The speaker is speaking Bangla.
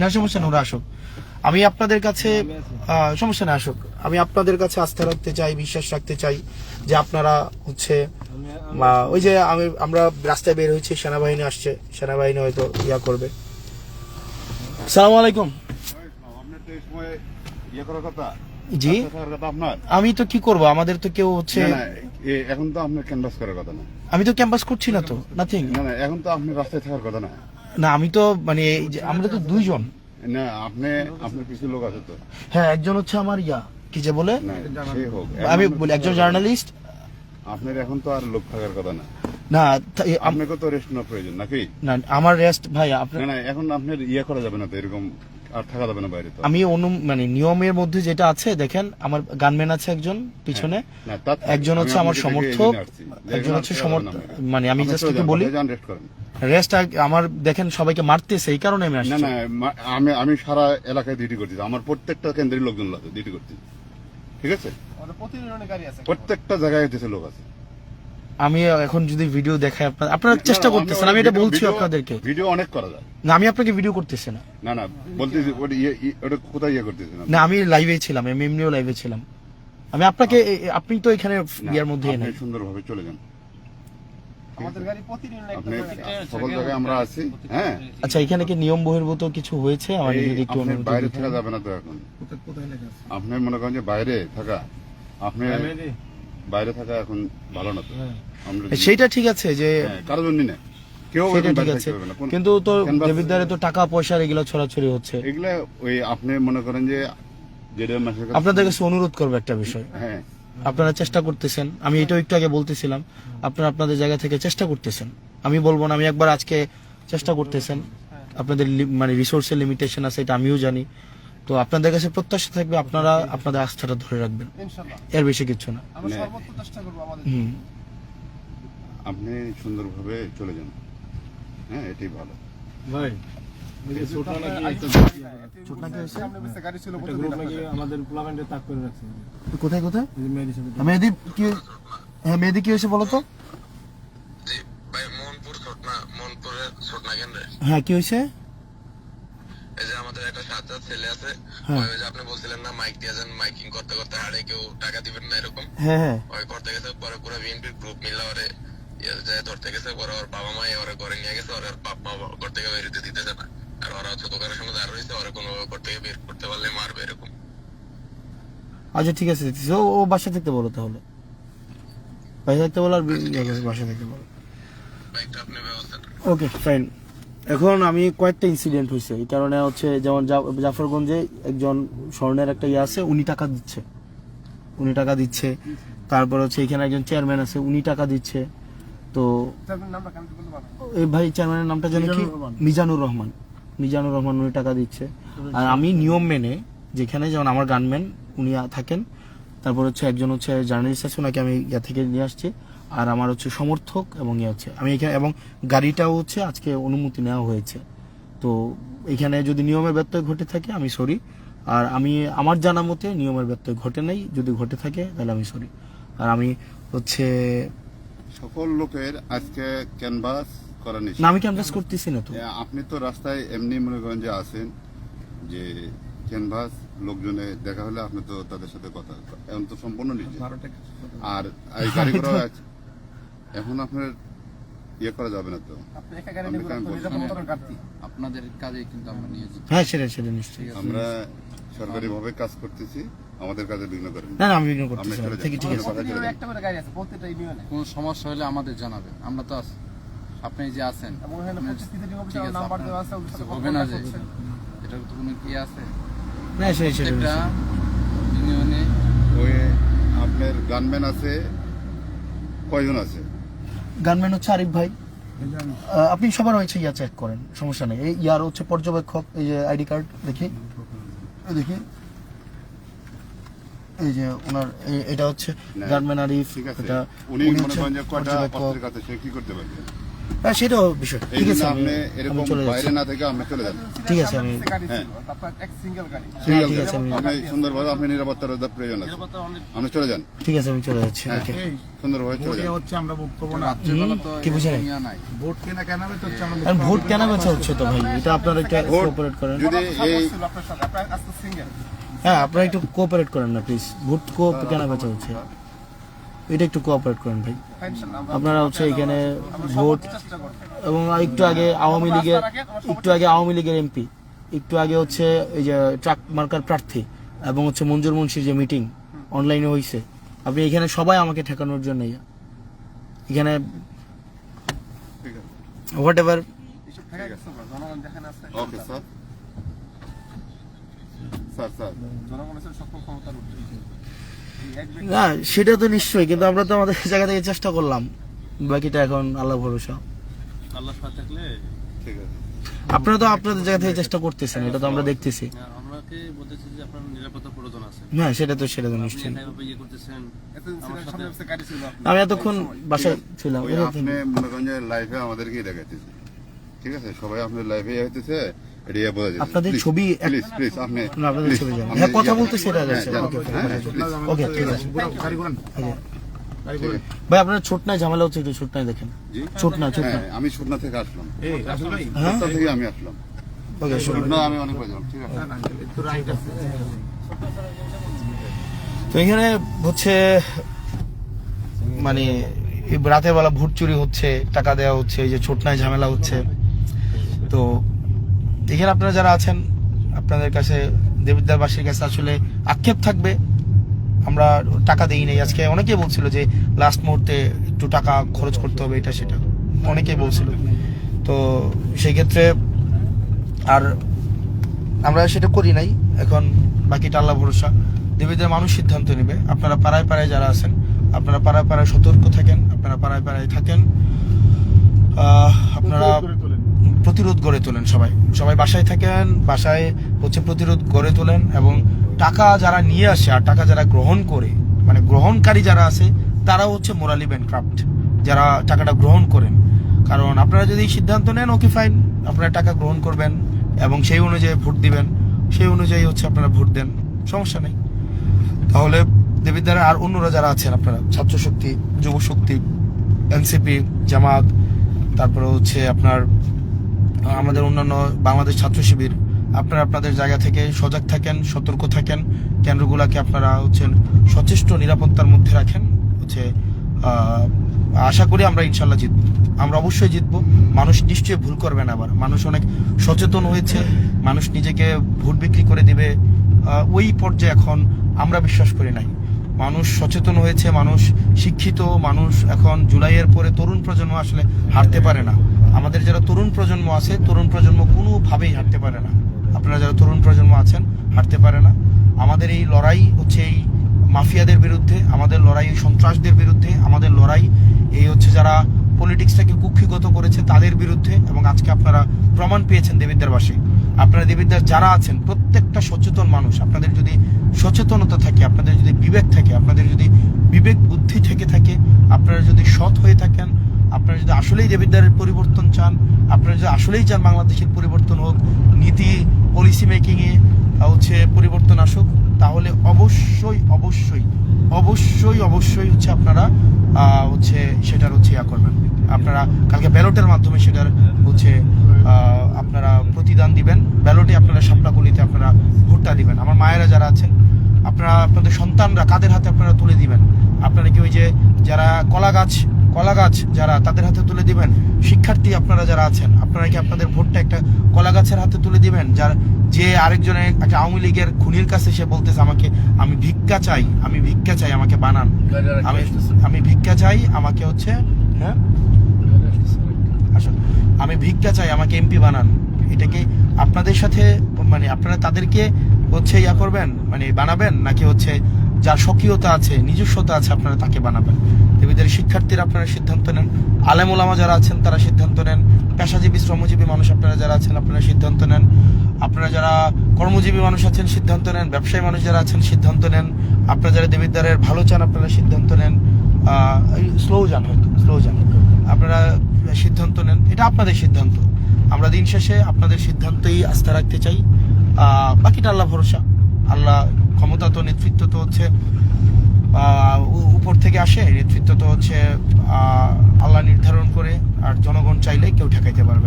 না সমস্যা না ওরা আসুক। আমি আপনাদের কাছে সমস্যা না আসুক। আমি আপনাদের কাছে আস্থা রাখতে চাই বিশ্বাস রাখতে চাই যে আপনারা হচ্ছে ওই যে আমি আমরা রাস্তায় বের হয়েছি সেনাবাহিনী আসছে। সেনাবাহিনী হয়তো ইয়া করবে। সালাম আলাইকুম। জি? আপনার আমি তো কি করব? আমাদের তো কেউ হচ্ছে এখন তো আপনার ক্যানভাস করার কথা না। আমি তো ক্যাম্পাস করছি না তো নাথিং না না এখন তো আপনি রাস্তায় থাকার কথা না। না আমি তো মানে আমরা তো দুইজন। না আপনি আপনার কিছু লোক আছে তো? হ্যাঁ একজন হচ্ছে আমার ইয়া কি যে বলে? না আমি বলি একজন জার্নালিস্ট আপনার এখন তো আর লোক থাকার কথা না। না আপনাকে তো রেস্ট নেওয়ার প্রয়োজন নাকি? না আমার রেস্ট ভাই আপনার না না এখন আপনার ইয়ে করা যাবে না তো এরকম আর থাকা যাবে না বাইরে তো। আমি অনু মানে নিয়মের মধ্যে যেটা আছে দেখেন আমার গানম্যান আছে একজন পিছনে। তার একজন হচ্ছে আমার সমর্থক একজন হচ্ছে সমর্থক মানে আমি জাস্ট একটু বলি। rest করেন। রেস্ট আমার দেখেন সবাইকে মারতেছে এই কারণে আমি না আসছি। না আমি আমি সারা এলাকায় ডিউটি করতেছি। আমার প্রত্যেকটা কেন্দ্রের লোকজন আছে ডিউটি করতেছি ঠিক আছে? প্রত্যেকটা জায়গায় লোক আছে। আমি এখন যদি ভিডিও দেখাই আপনার আপনারা চেষ্টা করতেছেন আমি এটা বলছি আপনাদেরকে। ভিডিও অনেক করা যায়। না আমি আপনাকে ভিডিও করতেছি না। না না বলতেছি ওটা ইয়ে- ইয়ে- ওটা কোথায় ইয়ে করতেছি না না আমি লাইভে ছিলাম আমি এমনিও লাইভে ছিলাম। আমি আপনাকে আপনি তো এখানে ইয়ার মধ্যে আপনি সুন্দরভাবে চলে যান আমাদের গাড়ি প্রতিদিন একটা আপনি করে- সকল জায়গায় আমরা আছি হ্যাঁ। আচ্ছা এখানে কি নিয়ম বহির্ভূত কিছু হয়েছে? আমার যদি একটু বাইরে থাকা যাবে না তো এখন? আপনি মনে করেন যে বাইরে থাকা আপনি বাইরে থাকা এখন ভালো না তো? যদি- সেইটা ঠিক আছে যে হ্যাঁ, কারোর জন্য না। কেউ ঠিক আছে। থাকতে পারবে না। কোন- কিন্তু তো দেবিদ্বারে তো টাকা পয়সার এগুলো ছড়াছড়ি হচ্ছে। এগুলা ওই আপনি মনে করেন যে যেটা আপনাদের কাছে অনুরোধ করব একটা বিষয়। হ্যাঁ। আপনারা চেষ্টা করতেছেন আমি এটাও একটু আগে বলতেছিলাম আপনারা আপনাদের জায়গা থেকে চেষ্টা করতেছেন। আমি বলব না আমি একবার আজকে চেষ্টা করতেছেন। আপনাদের লি- মানে রিসোর্সের লিমিটেশন আছে এটা আমিও জানি। তো আপনাদের কাছে প্রত্যাশা থাকবে আপনারা আপনাদের আস্থাটা ধরে রাখবেন। এর বেশি কিছু না। আমরা মানে- সর্বোচ্চ চেষ্টা করব আমাদের। হুম। আপনি সুন্দরভাবে চলে যান। হ্যাঁ এটাই ভালো। ভাই ছোট নাকি ছোট নাকি হয়েছে? সামনে পিছে গাড়ি ছিল একটা প্রতিদিন গ্রুপ আপনাদের। নাকি আমাদের প্লাভেন্টে তাক করে রাখছে। কোথায় কোথায়? এই যে মেহেদি কি হ্যাঁ মেহেদি কি হয়েছে বলো তো? জি ভাই মোহনপুর ছোটনা মোহনপুরের ছোটনা কেন্দ্রে। হ্যাঁ কি হয়েছে? এই যে আমাদের একটা সাজ্জাদ ছেলে আছে হ্যাঁ। ওই যে আপনি বলছিলেন না মাইক দিয়েছেন মাইকিং করতে করতে হারে কেউ টাকা দিবেন না এরকম? হ্যাঁ হ্যাঁ। ওই করতে গেছে পরে পুরো বিএনপির গ্রুপ মিলে ওরে ইয়ে যায় ধরতে গেছে পরে ওর বাবা মা ওরে ঘরে নিয়ে গেছে ওর বাপ মা ঘর থেকে বের হতে দিতেছে না। ওরা হচ্ছে দোকানের সামনে দাঁড় রয়েছে ওরা কোনো ঘর থেকে বের করতে পারলে মারবে এরকম। আচ্ছা ঠিক আছে ও ও বাসা থাকতে বলো তাহলে। বাসা থাকতে বলো আর বাসা থাকতে বলো। বাইকটা আপনি ব্যবস্থা করেন। ওকে ফাইন এখন আমি কয়েকটা ইনসিডেন্ট হয়েছে এই কারণে হচ্ছে যেমন জাফরগঞ্জে একজন স্বর্ণের একটা ইয়ে আছে উনি টাকা দিচ্ছে। উনি টাকা দিচ্ছে। তারপর হচ্ছে এখানে একজন চেয়ারম্যান আছে উনি টাকা দিচ্ছে। তো এই ভাই চেয়ারম্যানের নামটা জানি কি? মিজানুর রহমান। মিজানুর রহমান উনি টাকা দিচ্ছে। আর আমি নিয়ম মেনে যেখানে যেমন আমার গানম্যান উনি থাকেন তারপর হচ্ছে একজন হচ্ছে জার্নালিস্ট আছে ওনাকে আমি ইয়া থেকে নিয়ে আসছি। আর আমার হচ্ছে সমর্থক এবং ইয়ে হচ্ছে। আমি এখানে এবং গাড়িটাও হচ্ছে আজকে অনুমতি নেওয়া হয়েছে। তো এখানে যদি নিয়মের ব্যত্যয় ঘটে থাকে আমি সরি আর আমি আমার জানা মতে নিয়মের ব্যত্যয় ঘটে নাই। যদি ঘটে থাকে তাহলে আমি সরি আর আমি হচ্ছে সকল লোকের আজকে ক্যানভাস করা নিষেধ। আমি ক্যাম্পাস করতেছি না তো? আপনি তো রাস্তায় এমনি মনে করেন যে আসেন যে ক্যানভাস লোকজনে দেখা হলে আপনি তো তাদের সাথে কথা এখন তো সম্পূর্ণ নিজে আর এই গাড়ি করা এখন আপনার ইয়ে করা যাবে না তো। আপনাদের কাজে কিন্তু আমরা নিয়োজিত। হ্যাঁ সেটা সেটা নিশ্চয়ই। আমরা সরকারি ভাবে কাজ করতেছি আমাদের কাজে বিঘ্ন করেন না না আমি বিঘ্ন করতেছি। ঠিক আছে একটা করে গাড়ি আছে প্রত্যেকটা ইউনিয়নে। কোনো সমস্যা হলে আমাদের জানাবেন আমরা তো আছি। আপনি যে আছেন আপনার- হবে না যে এটার তো কোনো কি আছে? না সেটা ইউনিয়নে ওই গানম্যান আছে কয়জন আছে? গানম্যান হচ্ছে আরিফ ভাই। আপনি সবার হয়েছে ইয়া চেক করেন সমস্যা নেই। এই ইয়ার হচ্ছে পর্যবেক্ষক এই যে আইডি কার্ড দেখি। দেখি। এই যে ওনার এই- এটা হচ্ছে গানম্যান আরিফ ঠিক আছে। এটা উনি মনে করেন যে কয়টা অস্ত্রের সে কি করতে পারবে? হ্যাঁ সেটাও বিষয়। ঠিক আছে আপনি এরকম বাইরে না থেকে আপনি চলে যান ঠিক আছে আমি হ্যাঁ। গাড়ি। ঠিক আছে আমি- আপনি সুন্দরভাবে আপনি নিরাপত্তার প্রয়োজন আছে। আপনি চলে যান। ঠিক আছে আমি চলে যাচ্ছি হ্যাঁ ওকে। সুন্দরভাবে চলে যান। হচ্ছে আমরা না। কি ভোট কেনা কেন হবে তো হচ্ছে আমরা ভোট কেন বেচা হচ্ছে তো ভাই এটা আপনারা একটু কোঅপারেট করেন। যদি এই আপনার সাথে আপনার আজকে সিঙ্গেল হ্যাঁ আপনারা একটু কোঅপারেট করেন না প্লিজ ভোট কো কেন বেচা হচ্ছে। এটা একটু কোঅপারেট করেন ভাই। আপনারা হচ্ছে এখানে ভোট এবং একটু আগে আওয়ামী লীগের একটু আগে আওয়ামী লীগের এমপি একটু আগে হচ্ছে এই যে ট্রাক মার্কার প্রার্থী এবং হচ্ছে মঞ্জুর মুন্সির যে মিটিং অনলাইনে হয়েছে আপনি এখানে সবাই আমাকে ঠেকানোর জন্য এখানে whatever okay sir sir সকল না সেটা তো নিশ্চয়ই কিন্তু আমরা তো আমাদের জায়গা থেকে চেষ্টা করলাম। বাকিটা এখন আল্লাহ ভরসা। আল্লাহ থাকলে ঠিক আছে। আপনারা তো আপনাদের জায়গা থেকে চেষ্টা করতেছেন এটা তো আমরা দেখতেছি। আমাকে বলতেছি যে আপনার নিরাপত্তা প্রয়োজন আছে। হ্যাঁ সেটা তো সেটা তো নিশ্চয়ই। ইয়ে। আমি এতক্ষণ বাসায় ছিলাম আপনি মনে করেন যে লাইফে আমাদেরকে দেখাইতেছে ঠিক আছে সবাই আপনার লাইফে হইতেছে ইয়ে আপনাদের ছবি আপনাদের ছবি হ্যাঁ কথা ইয়ে- বলতে সেটা হ্যাঁ, যাচ্ছে ওকে হ্যাঁ, ওকে ঠিক আছে। আচ্ছা। ভাই আপনার ছোট নাই ঝামেলা হচ্ছে একটু ছোট নাই দেখেন। জি? ছোট না ছোট না হ্যাঁ আমি সুটনা থেকে আসলাম। থেকে আমি আসলাম। ওকে আমি অনেক বাজলাম ঠিক আছে? একটু রাইট আছে। তো এখানে হচ্ছে মানে এই রাতের বেলা ভোট চুরি হচ্ছে টাকা দেওয়া হচ্ছে এই যে ছোটনায় ঝামেলা হচ্ছে। তো এখানে আপনারা যারা আছেন, আপনাদের কাছে দেবিদ্যারবাসীর কাছে আসলে আক্ষেপ থাকবে। আমরা টাকা দিই নাই। আজকে অনেকেই বলছিল যে লাস্ট মুহূর্তে একটু টাকা খরচ করতে হবে, এটা সেটা। অনেকেই বলছিল। তো সেই ক্ষেত্রে আর আমরা সেটা করি নাই। এখন বাকিটা আল্লাহ ভরসা। দেবীদের মানুষ সিদ্ধান্ত নেবে। আপনারা পাড়ায় পাড়ায় যারা আছেন, আপনারা পাড়ায় পাড়ায় সতর্ক থাকেন, আপনারা পাড়ায় পাড়ায় থাকেন। আপনারা প্রতিরোধ গড়ে তোলেন সবাই। সবাই বাসায় থাকেন, বাসায় হচ্ছে প্রতিরোধ গড়ে তোলেন এবং টাকা যারা নিয়ে আসে আর টাকা যারা গ্রহণ করে মানে গ্রহণকারী যারা আছে, তারাও হচ্ছে মোরালি ব্যানক্রাফট যারা টাকাটা গ্রহণ করেন। কারণ আপনারা যদি সিদ্ধান্ত নেন ওকে ফাইন আপনারা টাকা গ্রহণ করবেন এবং সেই অনুযায়ী ভোট দিবেন, সেই অনুযায়ী হচ্ছে আপনারা ভোট দেন, সমস্যা নেই। তাহলে দেবিদ্বারা আর অন্যরা যারা আছেন আপনারা, ছাত্র শক্তি, যুব শক্তি, এনসিপি, জামাত, তারপরে হচ্ছে আপনার আমাদের অন্যান্য বাংলাদেশ ছাত্র শিবির, আপনারা আপনাদের জায়গা থেকে সজাগ থাকেন, সতর্ক থাকেন। কেন্দ্রগুলোকে আপনারা হচ্ছেন সচেষ্ট, নিরাপত্তার মধ্যে রাখেন। হচ্ছে আশা করি আমরা ইনশাল্লাহ জিতব। আমরা অবশ্যই জিতব। মানুষ নিশ্চয়ই ভুল করবে না আবার। মানুষ অনেক সচেতন হয়েছে। মানুষ নিজেকে ভোট বিক্রি করে দিবে। ওই পর্যায়ে এখন আমরা বিশ্বাস করি নাই। মানুষ সচেতন হয়েছে, মানুষ শিক্ষিত, মানুষ এখন জুলাইয়ের পরে তরুণ প্রজন্ম আসলে হারতে পারে না। আমাদের যারা তরুণ প্রজন্ম আছে, তরুণ প্রজন্ম কোনোভাবেই হাঁটতে পারে না। আপনারা যারা তরুণ প্রজন্ম আছেন, হাঁটতে পারে না। আমাদের এই লড়াই হচ্ছে এই মাফিয়াদের বিরুদ্ধে, আমাদের লড়াই সন্ত্রাসদের বিরুদ্ধে, আমাদের লড়াই এই হচ্ছে যারা পলিটিক্সটাকে কুক্ষিগত করেছে তাদের বিরুদ্ধে এবং আজকে আপনারা প্রমাণ পেয়েছেন দেবিদ্যারবাসী আপনারা দেবিদ্যার যারা আছেন, প্রত্যেকটা সচেতন মানুষ, আপনাদের যদি সচেতনতা থাকে, আপনাদের যদি বিবেক থাকে, আপনাদের যদি বিবেক বুদ্ধি থেকে থাকে, আপনারা যদি সৎ হয়ে থাকেন আপনারা যদি আসলেই দেবিদ্যারের পরিবর্তন চান, আপনারা যদি আসলেই চান বাংলাদেশের পরিবর্তন হোক, নীতি পলিসি মেকিংয়ে হচ্ছে পরিবর্তন আসুক, তাহলে অবশ্যই অবশ্যই অবশ্যই অবশ্যই হচ্ছে আপনারা হচ্ছে সেটার হচ্ছে ইয়া করবেন। আপনারা কালকে ব্যালটের মাধ্যমে সেটার হচ্ছে আপনারা প্রতিদান দিবেন। ব্যালটে আপনারা সাপলাকলিতে আপনারা ভোটটা দিবেন। আমার মায়েরা যারা আছেন, আপনারা, আপনাদের সন্তানরা কাদের হাতে আপনারা তুলে দিবেন? আপনারা কি ওই যে যারা কলা গাছ কলা গাছ যারা তাদের হাতে তুলে দিবেন, শিক্ষার্থী আপনারা যারা আছেন, আপনারা কি আপনাদের ভোটটা একটা কলা গাছের হাতে তুলে দিবেন? যার যে আরেকজনের একটা আওয়ামী লীগের খুনির কাছে সে বলতেছে আমাকে, আমি ভিক্ষা চাই, আমি ভিক্ষা চাই আমাকে বানান। আমি আমি ভিক্ষা চাই আমাকে হচ্ছে হ্যাঁ? আমি ভিক্ষা চাই আমাকে এমপি বানান। এটাকে আপনাদের সাথে মানে আপনারা তাদেরকে হচ্ছে ইয়া করবেন? মানে বানাবেন? নাকি হচ্ছে যার স্বকীয়তা আছে, নিজস্বতা আছে, আপনারা তাকে বানাবেন। দেবীদের শিক্ষার্থীরা আপনারা সিদ্ধান্ত নেন। আলেম ওলামা যারা আছেন, তারা সিদ্ধান্ত নেন। পেশাজীবী, শ্রমজীবী মানুষ আপনারা যারা আছেন, আপনারা সিদ্ধান্ত নেন। আপনারা যারা কর্মজীবী মানুষ আছেন, সিদ্ধান্ত নেন। ব্যবসায়ী মানুষ যারা আছেন, সিদ্ধান্ত নেন। আপনারা যারা দেবিদ্বারের ভালো চান, আপনারা সিদ্ধান্ত নেন। স্লো যান হয়তো স্লো যান। আপনারা সিদ্ধান্ত নেন। এটা আপনাদের সিদ্ধান্ত। আমরা দিন শেষে আপনাদের সিদ্ধান্তেই আস্থা রাখতে চাই। বাকিটা আল্লাহ ভরসা। আল্লাহ ক্ষমতা তো, নেতৃত্ব তো হচ্ছে উপর থেকে আসে, নেতৃত্ব তো হচ্ছে আল্লাহ নির্ধারণ করে, আর জনগণ চাইলে কেউ ঠেকাইতে পারবে।